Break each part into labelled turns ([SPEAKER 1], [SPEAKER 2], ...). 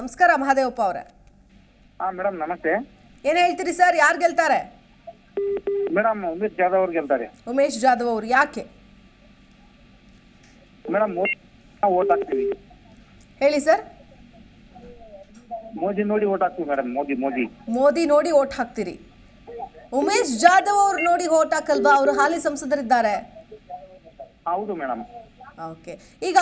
[SPEAKER 1] ನಮಸ್ಕಾರ ಮಹಾದೇವಪ್ಪ ಅವರೇ.
[SPEAKER 2] ಹಾ ಮೇಡಮ್ ನಮಸ್ತೆ.
[SPEAKER 1] ಏನ್ ಹೇಳ್ತೀರಿ ಸರ್? ಯಾರು ಗೆಲ್ತಾರೆ?
[SPEAKER 2] ಮೇಡಮ್ ಉಮೇಶ್ ಜಾಧವ್ ಅವ್ರು ಗೆಲ್ತಾರೆ.
[SPEAKER 1] ಉಮೇಶ್ ಜಾಧವ್ ಅವರು ಯಾಕೆ?
[SPEAKER 2] ಮೇಡಮ್ ಮೋದಿ ಓಟ್ ಹಾಕ್ತೀವಿ.
[SPEAKER 1] ಹೇಳಿ ಸರ್.
[SPEAKER 2] ಮೋದಿ ನೋಡಿ ಓಟ್ ಹಾಕ್ತೀವಿ ಮೇಡಮ್ ಮೋದಿ ಮೋದಿ.
[SPEAKER 1] ಮೋದಿ ನೋಡಿ ಓಟ್ ಹಾಕ್ತೀರಿ. ಉಮೇಶ್ ಜಾಧವ್ ಅವ್ರು ನೋಡಿ ಓಟ್ ಹಾಕಲ್ವಾ? ಅವರು ಹಾಲಿ ಸಂಸದರಿದ್ದಾರೆ.
[SPEAKER 2] ಹೌದು ಮೇಡಮ್
[SPEAKER 1] ಓಕೆ. ಈಗ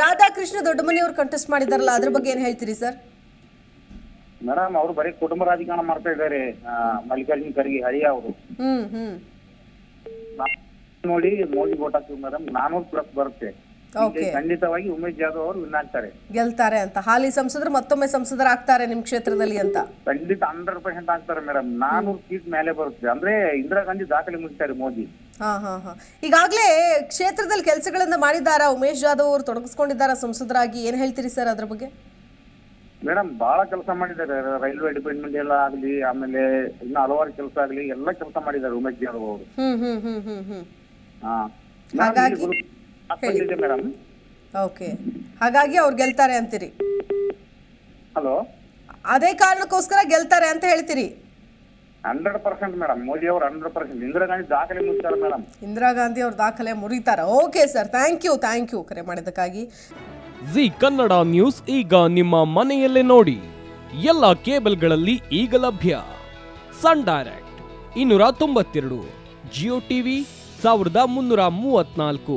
[SPEAKER 1] ರಾಧಾಕೃಷ್ಣ ದೊಡ್ಡಮನಿಯವರು ಕಂಟೆಸ್ಟ್ ಮಾಡಿದಾರಲ್ಲ ಅದ್ರ ಬಗ್ಗೆ ಏನು ಹೇಳ್ತೀರಿ ಸರ್?
[SPEAKER 2] ಮೇಡಮ್ ಅವರು ಬರೀ ಕುಟುಂಬ ರಾಜಕಾರಣ ಮಾಡ್ತಾ ಇದ್ದಾರೆ ಮಲ್ಲಿಕಾರ್ಜುನ್ ಖರ್ಗೆ ಹರಿಯ ಅವರು.
[SPEAKER 1] ಹ್ಮ್ ಹ್ಮ್.
[SPEAKER 2] ನೋಡಿ ಮೋದಿ ಓಟ್ ಹಾಕ್ತೀವಿ ಮೇಡಮ್ ನಾನೂರು ಪ್ಲಸ್ ಬರುತ್ತೆ.
[SPEAKER 1] Okay.
[SPEAKER 2] ಖಂಡಿತವಾಗಿ ಉಮೇಶ್ ಜಾಧವ್ ಅವರು ವಿನ್ ಆಗ್ತಾರೆ.
[SPEAKER 1] ಗೆಲ್ತಾರೆ ಅಂತ. ಹಾಲಿ ಸಂಸದರು ಮತ್ತೊಮ್ಮೆ ಸಂಸದರಾಗ್ತಾರೆ ನಿಮ್ ಕ್ಷೇತ್ರದಲ್ಲಿ ಅಂತ.
[SPEAKER 2] ಖಂಡಿತ ಹಂಡ್ರೆಡ್ ಪರ್ಸೆಂಟ್ ಆಗ್ತಾರೆ ಮೇಡಮ್ ನಾನೂರು ಸೀಟ್ ಮೇಲೆ ಬರುತ್ತೆ. ಅಂದ್ರೆ ಇಂದಿರಾ ಗಾಂಧಿ ದಾಖಲೆ ಮುಗಿಸ್ತಾರೆ ಮೋದಿ.
[SPEAKER 1] ಹಾ ಹಾ ಹಾ. ಈಗಾಗಲೇ ಕ್ಷೇತ್ರದಲ್ಲಿ ಕೆಲಸಗಳನ್ನ ಮಾಡಿದಾರ ಉಮೇಶ್ ಜಾಧವ್ ಅವರು? ತೊಡಗಿಸ್ಕೊಂಡಿದ್ದಾರಾ ಸಂಸದರಾಗಿ? ಏನ್ ಹೇಳ್ತೀರಿ ಸರ್ ಅದ್ರ ಬಗ್ಗೆ?
[SPEAKER 2] ಮೇಡಮ್ ಬಹಳ ಕೆಲಸ ಮಾಡಿದ್ದಾರೆ. ರೈಲ್ವೆ ಡಿಪಾರ್ಟ್ಮೆಂಟ್ ಎಲ್ಲ ಆಗ್ಲಿ ಆಮೇಲೆ ಇನ್ನು ಹಲವಾರು ಕೆಲಸ ಆಗ್ಲಿ ಎಲ್ಲ ಕೆಲಸ ಮಾಡಿದ್ದಾರೆ ಉಮೇಶ್ ಜಾಧವ್ ಅವರು.
[SPEAKER 1] ಹ್ಮ್ ಹ್ಮ್ ಹ್ಮ್ ಹ್ಮ್ ಹ್ಮ್.
[SPEAKER 2] ಹಾ.
[SPEAKER 1] ಹಾಗಾಗಿ
[SPEAKER 2] ಹಾಕೊಂಡಿದ್ದೆ ಮೇಡಮ್
[SPEAKER 1] ಓಕೆ ಹಾಗಾಗಿ ಅವ್ರು ಗೆಲ್ತಾರೆ ಅಂತೀರಿ.
[SPEAKER 2] ಹಲೋ
[SPEAKER 1] ಅದೇ ಕಾರಣಕ್ಕೋಸ್ಕರ ಗೆಲ್ತಾರೆ ಅಂತ ಹೇಳ್ತೀರಿ.
[SPEAKER 2] ಹಂಡ್ರೆಡ್ ಪರ್ಸೆಂಟ್ ಮೇಡಮ್ ಮೋದಿ ಅವರು ಹಂಡ್ರೆಡ್ ಪರ್ಸೆಂಟ್ ಇಂದಿರಾ ಗಾಂಧಿ ದಾಖಲೆ ಮುಗಿಸ್ತಾರೆ ಮೇಡಮ್
[SPEAKER 1] ಇಂದಿರಾ ಗಾಂಧಿ ಅವ್ರ ದಾಖಲೆ ಮುರಿತಾರ. Okay sir thank you thank you ಕರೆ ಮಾಡಿದ್ದಕ್ಕಾಗಿ.
[SPEAKER 3] ಜಿ ಕನ್ನಡ ನ್ಯೂಸ್ ಈಗ ನಿಮ್ಮ ಮನೆಯಲ್ಲೇ ನೋಡಿ. ಎಲ್ಲ ಕೇಬಲ್ಗಳಲ್ಲಿ ಈಗ ಲಭ್ಯ. ಸನ್ ಡೈರೆಕ್ಟ್ ಇನ್ನೂರ ತೊಂಬತ್ತೆರಡು. ಜಿಯೋ ಟಿವಿ ಸಾವಿರದ ಮುನ್ನೂರ ಮೂವತ್ನಾಲ್ಕು